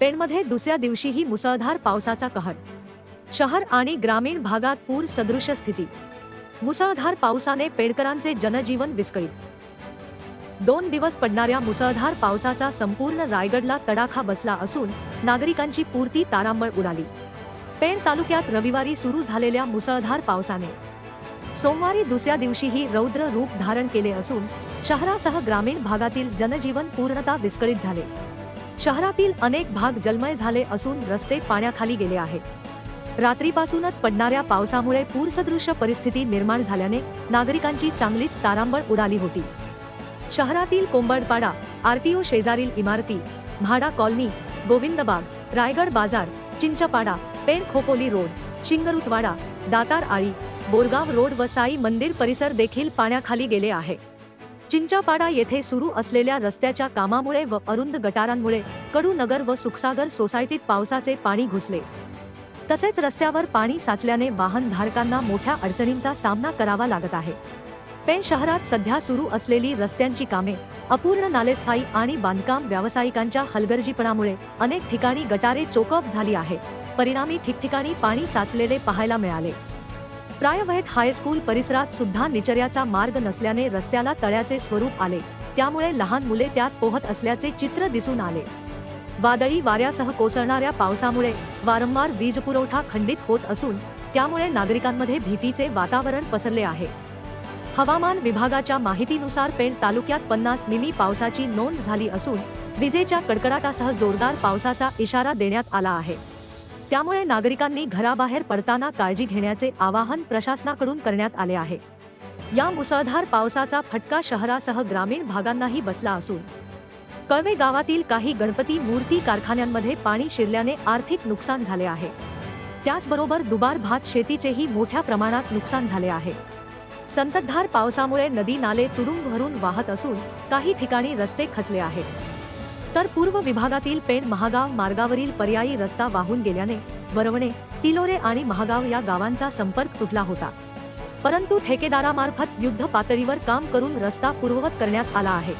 पेणमध्ये दुसऱ्या दिवशीही मुसळधार पावसाचा कहर. शहर आणि ग्रामीण भागात पूर सदृश स्थिती. मुसळधार पावसाने पेडकरांचे जनजीवन विस्कळीत. दोन दिवस पडणाऱ्या मुसळधार पावसाचा संपूर्ण रायगडला तडाखा बसला असून नागरिकांची पूर्ती तारांबळ उडाली. पेण तालुक्यात रविवारी सुरू झालेल्या मुसळधार पावसाने. सोमवारी दुसऱ्या दिवशीही रौद्र रूप धारण केले असून शहरासह ग्रामीण भागातील जनजीवन पूर्णतः विस्कळीत झाले. शहरातील अनेक भाग जलमय झाले असून रस्ते पाण्याखाली गेले आहेत. रात्रीपासूनच पडणाऱ्या पावसामुळे पूरसदृश्य परिस्थिती निर्माण झाल्याने नागरिकांची चांगलीच तारांबळ उडाली होती. शहरातील कोंबडपाडा आरटीओ शेजारील इमारती म्हाडा कॉलनी गोविंदबाग रायगड बाजार चिंचपाडा पेण खोपोली रोड शिंगरुतवाडा दातार आळी बोरगाव रोड व साई मंदिर परिसर देखील पाण्याखाली गेले आहे. चिंचापाडा येथे सुरू असलेल्या रस्त्याच्या कामामुळे व अरुंद गटारांमुळे कडू नगर व सुखसागर सोसायटीत पावसाचे पाणी घुसले. तसेच रस्त्यावर पाणी साचल्याने वाहनधारकांना मोठ्या अडचणींचा सामना करावा लागत आहे. पेण शहरात सध्या सुरू असलेली रस्त्यांची कामे अपूर्ण नालेसफाई आणि बांधकाम व्यावसायिकांच्या हलगर्जीपणामुळे अनेक ठिकाणी गटारे चोकअप झाली आहे परिणामी ठिकठिकाणी पाणी साचलेले पाहायला मिळाले. प्रायव्हेट हायस्कूल परिसरात सुद्धा निचर्याचा मार्ग नसल्याने रस्त्याला तळ्याचे स्वरूप आले. त्यामुळे लहान मुले त्यात पोहत असल्याचे चित्र दिसून आले. वादळी वाऱ्यासह कोसळणाऱ्या पावसामुळे वारंवार वीज पुरवठा खंडित होत असून त्यामुळे नागरिकांमध्ये भीतीचे वातावरण पसरले आहे. हवामान विभागाच्या माहितीनुसार पेण तालुक्यात पन्नास मिमी पावसाची नोंद झाली असून विजेच्या कडकडाटासह जोरदार पावसाचा इशारा देण्यात आला आहे. त्यामुळे नागरिकांनी घराबाहेर पडताना काळजी घेण्याचे आवाहन प्रशासनाकडून करण्यात आले आहे. या मुसळधार पावसाचा फटका शहरासह ग्रामीण भागांनाही बसला असून कळवे गावातील काही गणपती मूर्ती कारखान्यांमध्ये पाणी शिरल्याने आर्थिक नुकसान झाले आहे. त्याचबरोबर दुबार भात शेतीचेही मोठ्या प्रमाणात नुकसान झाले आहे. संततधार पावसामुळे नदी नाले तुडुंब भरून वाहत असून काही ठिकाणी रस्ते खचले आहेत. तर पूर्व विभागातील पेण महागाव मार्गावरील पर्यायी रस्ता वाहून गेल्याने वरवणे तिलोरे आणि महागाव या गावांचा संपर्क तुटला होता. परंतु ठेकेदारामार्फत युद्ध पातळीवर काम करून रस्ता पूर्ववत करण्यात आला आहे.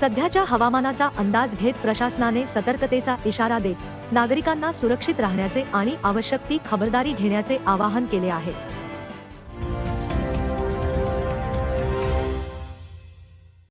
सध्याच्या हवामानाचा अंदाज घेत प्रशासनाने सतर्कतेचा इशारा देत नागरिकांना सुरक्षित राहण्याचे आणि आवश्यक ती खबरदारी घेण्याचे आवाहन केले आहे.